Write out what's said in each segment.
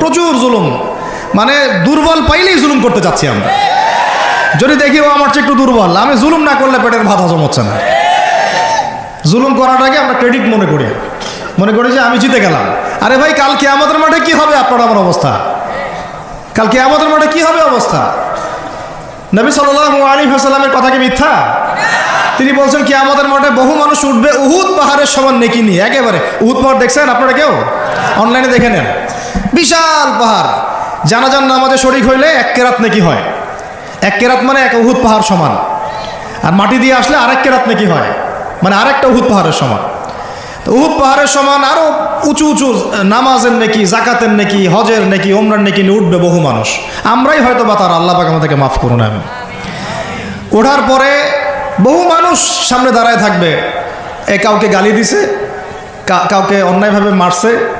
প্রচুর জুলুম। মানে দুর্বল পাইলেই জুলুম করতে চাচ্ছি আমরা। যদি দেখি, ও, আমার চেয়ে একটু দুর্বল, আমি জুলুম না করলে পেটের ভাত হজম হচ্ছে না। জুলুম করাটাকে আমরা ক্রেডিট মনে করি। মনে করি যে আমি জিতে গেলাম। আরে ভাই, কাল আমাদের মাঠে কি হবে আপনার আমার অবস্থা? কাল আমাদের মাঠে কি হবে অবস্থা? নবী সাল্লাহ আলী হাসালামের কথা কি মিথ্যা? তিনি বলছেন কি আমাদের মাঠে বহু মানুষ উঠবে উহুদ পাহাড়ের সমান নেকি নিয়ে। একেবারে, উহুদ পাহাড় দেখছেন আপনারা কেউ? অনলাইনে দেখে নেন। বিশাল পাহাড়। জানাজান নামাজে শরিক হইলে এক কেরাত নাকি হয়। এক কেরাত মানে এক উহুদ পাহাড় সমান। আর মাটি দিয়ে আসলে আরেক কেরাত নাকি হয়। মানে আরেকটা উহুদ পাহাড়ের সমান। তো উহুদ পাহাড়ের সমান আরও উঁচু উঁচু নামাজের নাকি, জাকাতের নাকি, হজের নাকি ওমরার নাকি উঠবে বহু মানুষ। আমরাই হয়তো বা তার আল্লাহ পাক আমাদেরকে মাফ করুন আমি ওঠার পরে বহু মানুষ সামনে দাঁড়ায় থাকবে। এ কাউকে গালি দিছে কাউকে অন্যায়ভাবে মারছে।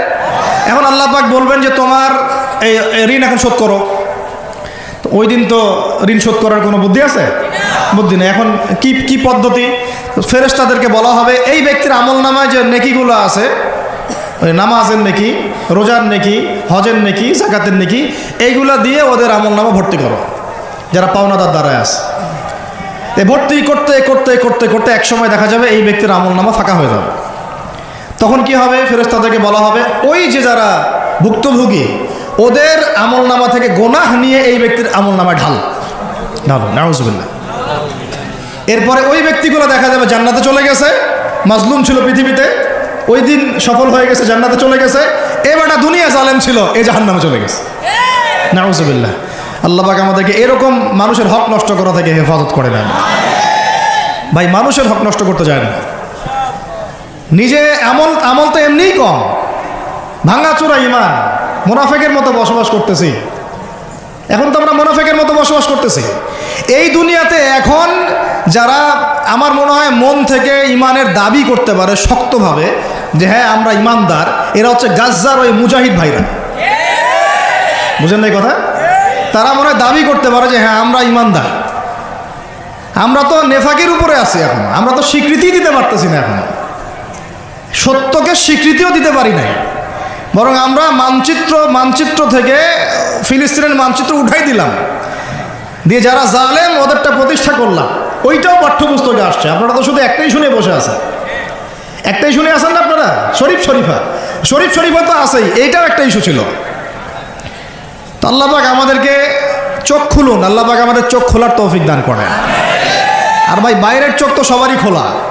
এখন আল্লাহ পাক বলবেন যে তোমার এই ঋণ এখন শোধ করো। ওই দিন তো ঋণ শোধ করার কোনো বুদ্ধি আছে? বুদ্ধি নেই। এখন কি কি পদ্ধতি? ফেরেস তাদেরকে বলা হবে, এই ব্যক্তির আমল নামায় যে নেকিগুলো আছে নামাজের নেকি, রোজার নেকি, হজের নেকি, জাকাতের নেকি, এইগুলা দিয়ে ওদের আমল নামা ভর্তি করো। যারা পাওনাদার দ্বারায় আছে। এ ভর্তি করতে করতে করতে করতে এক সময় দেখা যাবে এই ব্যক্তির আমল নামা ফাঁকা হয়ে যাবে। তখন কি হবে? ফেরেস তাদেরকে বলা হবে, ওই যে যারা ভুক্তভোগী, ওদের আমল নামা থেকে গোনাহ নিয়ে এই ব্যক্তির আমল নামায় ঢাল। ঢালো, নাউজুবিল্লাহ। এরপরে ওই ব্যক্তিগুলো দেখা যাবে জান্নাতে চলে গেছে, মাজলুম ছিল পৃথিবীতে, ওই দিন সফল হয়ে গেছে, জান্নাতে চলে গেছে এবারটা দুনিয়া জালেম ছিল এই জাহান্নামে চলে গেছে। নাউজুবিল্লাহ। আল্লাহ পাক আমাদেরকে এরকম মানুষের হক নষ্ট করা থেকে হেফাজত করে নেন ভাই, মানুষের হক নষ্ট করতে যায় না। নিজে আমল আমল তো এমনিই কম। ভাঙাচোরা ইমান, মোনাফেকের মতো বসবাস করতেছি। এখন তো আমরা মোনাফেকের মতো বসবাস করতেছি। এই দুনিয়াতে এখন যারা আমার মনে হয় মন থেকে ইমানের দাবি করতে পারে শক্তভাবে, যে হ্যাঁ আমরা ইমানদার, এরা হচ্ছে গাজ্জার ওই মুজাহিদ ভাইরা। বুঝেন এই কথা? তারা মনে হয় দাবি করতে পারে যে হ্যাঁ আমরা ইমানদার। আমরা তো নেফাকের উপরে আছি এখন। আমরা তো স্বীকৃতি দিতে পারতেছি না এখন। সত্যকে স্বীকৃতিও দিতে পারি নাই। বরং আমরা মানচিত্র মানচিত্র থেকে ফিলিস্তিনের মানচিত্র উঠাই দিলাম। দিয়ে যারা জালেম, ওদেরটা প্রতিষ্ঠা করলাম। ওইটাও পাঠ্যপুস্তকে আসছে। আপনারা তো শুধু একটাই শুনে বসে আছেন। একটাই শুনে আছেন না আপনারা? শরীফ শরীফা। শরীফ শরীফা তো আছেই। এইটাও একটা ইস্যু ছিল। তো আল্লাহবাক আমাদেরকে চোখ খুলুন। আল্লাহবাক আমাদের চোখ খোলার তৌফিক দান করেন। আর ভাই, বাইরের চোখ তো সবারই খোলা।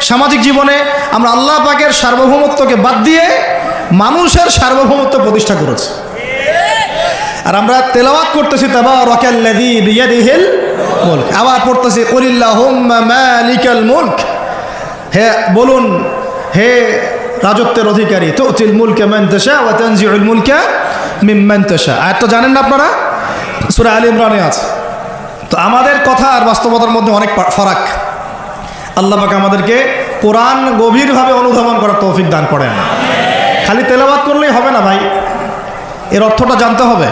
সামাজিক জীবনে আমরা আল্লাহ পাকের সার্বভৌমত্বকে বাদ দিয়ে মানুষের সার্বভৌমত্ব প্রতিষ্ঠা করেছি। আর আমরা তেলাওয়াত করতেছি আবার পড়তেছি কুলিল্লাহুম্মা মুলক। হে, বলুন, হে রাজত্বের অধিকারী, তুতিল মুলকা মান তাশা ওয়া মুলকা মিম্মান তাশা। আয়াতটা জানেন না আপনারা? সূরা আলী ইমরানে আছে। তো আমাদের কথা আর বাস্তবতার মধ্যে অনেক ফারাক। আল্লাহ পাক আমাদেরকে কোরআন গভীরভাবে অনুধাবন করার তৌফিক দান করেন। খালি তেলাবাত করলেই হবে না ভাই। এর অর্থটা জানতে হবে।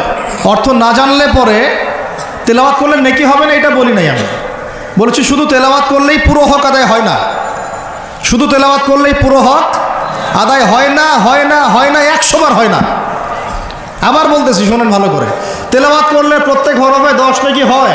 অর্থ না জানলে পরে তেলাওয়াত করলে নেকি হবে না এটা বলি নাই আমি। বলেছি শুধু তেলাওয়াত করলেই পুরো হক আদায় হয় না। শুধু তেলাওয়াত করলেই পুরো হক আদায় হয় না হয় না হয় না, একশো বার হয় না। আবার বলতেছি, শোনেন ভালো করে। তেলাওয়াত করলে প্রত্যেক হরফে দশ নাকি হয়।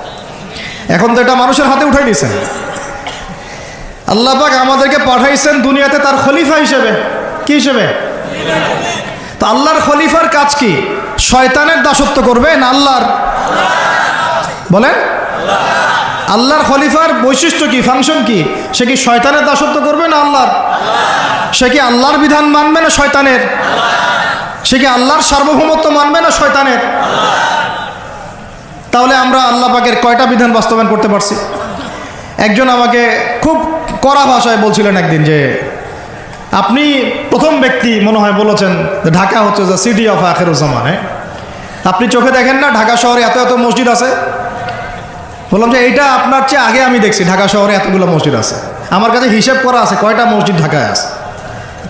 এখন তো এটা মানুষের হাতে উঠাই আল্লাহ পাক আমাদেরকে পাঠাইছেন দুনিয়াতে তার খলিফা হিসেবে। কি হিসেবে? তো আল্লাহর খলিফার কাজ কি? শয়তানের দাসত্ব করবে না আল্লাহর? বলেন। আল্লাহর খলিফার বৈশিষ্ট্য কি? ফাংশন কি? সে কি শয়তানের দাসত্ব করবে না আল্লাহর? সে কি আল্লাহর বিধান মানবে না শয়তানের? সে কি আল্লাহর সার্বভৌমত্ব মানবে না শয়তানের? তাহলে আমরা আল্লাহ পাকের কয়টা বিধান বাস্তবায়ন করতে পারছি? একজন আমাকে খুব কড়া ভাষায় বলছিলেন একদিন যে, আপনি প্রথম ব্যক্তি মনে হয় বলেছেন ঢাকা হচ্ছে যে সিটি অফ আখেরুজ্জামান আপনি চোখে দেখেন না, ঢাকা শহরে এত এত মসজিদ আছে? বললাম যে, এইটা আপনার চেয়ে আগে আমি দেখছি, ঢাকা শহরে এতগুলো মসজিদ আছে। আমার কাছে হিসেব করা আছে কয়টা মসজিদ ঢাকায় আছে?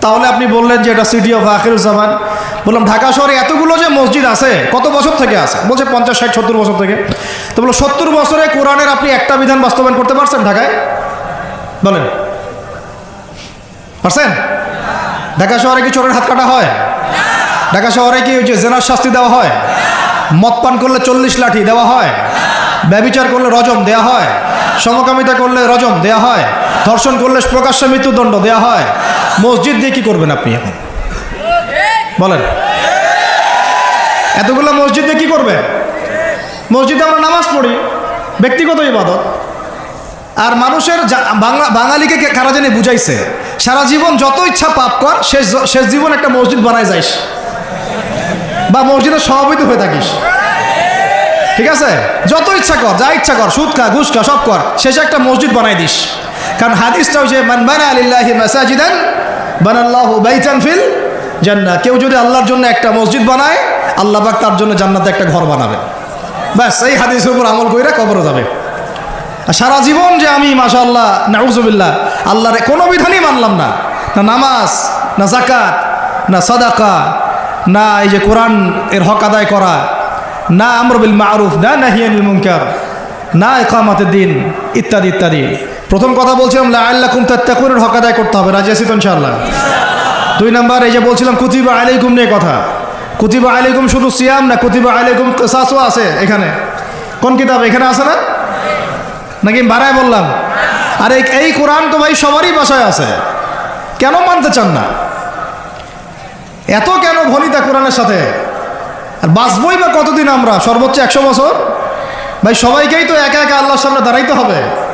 তাহলে আপনি বললেন যে এটা সিটি অফ আখিরুজ্জামান। বললাম, ঢাকা শহরে এতগুলো যে মসজিদ আছে, কত বছর থেকে আছে? বলছে পঞ্চাশ, ষাট, সত্তর বছর থেকে। তো বলো সত্তর বছরে কোরআনের আপনি একটা বিধান বাস্তবায়ন করতে পারছেন ঢাকায়? বলেন। পারছেন? ঢাকা শহরে কি চোরের হাত কাটা হয়? ঢাকা শহরে কি ওই যে জেনার শাস্তি দেওয়া হয়? মদ পান করলে চল্লিশ লাঠি দেওয়া হয়? ব্যবিচার করলে রজম দেওয়া হয়? সমকামিতা করলে রজম দেওয়া হয়? ধর্ষণ করলে প্রকাশ্যে মৃত্যুদণ্ড দেওয়া হয়? মসজিদ দিয়ে কি করবেন আপনি এখন? বলেন। এতগুলো মসজিদ দিয়ে কি করবে? মসজিদে আমরা নামাজ পড়ি, ব্যক্তিগত ইবাদত। আর মানুষের বাংলা, বাঙালিকে কারা জানি বুঝাইছে? সারা জীবন যত ইচ্ছা পাপ কর, শেষ শেষ জীবন একটা মসজিদ বানায় যাইস। বা মসজিদে সভাপতি হয়ে থাকিস। ঠিক আছে? যত ইচ্ছা কর, যা ইচ্ছা কর, সুদ খা, ঘুষ খা, সব কর, শেষে একটা মসজিদ বানাই দিস। কারণ হাদিসটা মান বানা আলিল্লাহি মাসাজিদান, বানাল্লাহু বাইতান ফিল জান্নাহ। কেউ যদি আল্লাহর জন্য একটা মসজিদ বানায়, আল্লাহ পাক তার জন্য জান্নাতে একটা ঘর বানাবে। ব্যাস, এই হাদিসের উপর আমল কইরা কবরে যাবে। সারা জীবন যে আমি মাশা আল্লাহ নাউজুবিল্লাহ, আল্লাহর কোনো বিধানই মানলাম না। না নামাজ, না জাকাত না সাদাকা, না এই যে কোরআন এর হক আদায় করা, না আমর বিল মারুফ, না নাহিয়ানিল মুনকার, না ইকামাতের দিন, ইত্যাদি ইত্যাদি। প্রথম কথা বলছিলাম লা আল্লাকুম তাত্তাকুনের হক আদায় করতে হবে। রাজি আছি তো ইনশাআল্লাহ? দুই নাম্বার, এই যে বলছিলাম, কুতিবা আলাইকুম নিয়ে কথা। কুতিবা আলাইকুম শুধু সিয়াম না, কুতিবা আলাইকুম কেসাসও আছে এখানে। কোন কিতাব? এখানে আছে না? নাকি বাড়ায় বললাম? আর, এই এই কোরআন তো ভাই সবারই বাসায় আছে। কেন মানতে চান না? এত কেন ভনিতা কোরআনের সাথে? আর বাঁচবই বা কতদিন আমরা? সর্বোচ্চ একশো বছর? ভাই, সবাইকেই তো একা একা আল্লাহর সামনে দাঁড়াইতে হবে।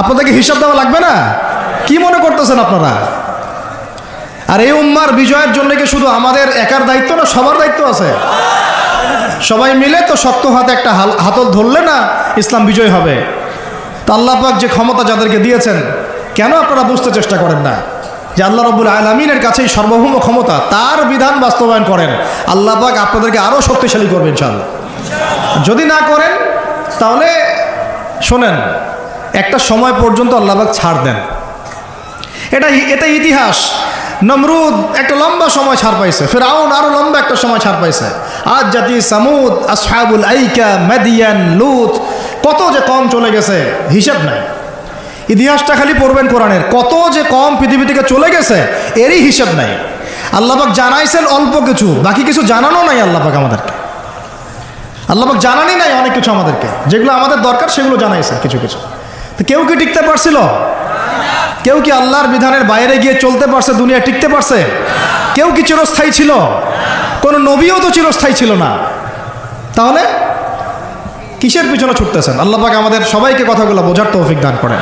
আপনাদেরকে হিসাব দেওয়া লাগবে না? কি মনে করতেছেন আপনারা? আর এই উম্মার বিজয়ের জন্য কি শুধু আমাদের একার দায়িত্ব না সবার দায়িত্ব আছে? সবাই মিলে তো শক্ত হাতে একটা হাতল ধরলে না ইসলাম বিজয় হবে। তো আল্লাহ পাক যে ক্ষমতা যাদেরকে দিয়েছেন, কেন আপনারা বুঝতে চেষ্টা করেন না? যে আল্লাহ রব্বুল আলমিনের কাছেই সর্বভৌম ক্ষমতা, তার বিধান বাস্তবায়ন করেন। আল্লাহ পাক আপনাদেরকে আরও শক্তিশালী করবেন ইনশাআল্লাহ। যদি না করেন, তাহলে শোনেন একটা সময় পর্যন্ত আল্লাহ পাক ছাড় দেন। এটা এটা ইতিহাস। নমরুদ একটা লম্বা সময় ছাড় পাইছে, ফেরাউন আরও লম্বা একটা সময় ছাড় পাইছে। আজ জাতি সামুদ, আসহাবুল আইকা, মেদিয়ান, লুত, কত যে কম চলে গেছে, হিসাব নাই। ইতিহাসটা খালি পড়বেন কোরআনের, কত যে কম পৃথিবী থেকে চলে গেছে, এরই হিসাব নাই। আল্লাহবাক জানাইছেন অল্প কিছু, বাকি কিছু জানানো নাই আল্লাহবাক আমাদেরকে। আল্লাহবাক জানানি নাই অনেক কিছু আমাদেরকে, যেগুলো আমাদের দরকার সেগুলো জানাইছে কিছু কিছু। কেউ কি টিকতে পারছিল? কেউ কি আল্লাহর বিধানের বাইরে গিয়ে চলতে পারছে দুনিয়া টিকতে পারছে? কেউ কি চিরস্থায়ী ছিল? কোন নবীও তো চিরস্থায়ী ছিল না। তাহলে কিসের পিছনে ছুটতেছেন? আল্লাহ পাক আমাদের সবাইকে কথাগুলো বোঝার তৌফিক দান করেন।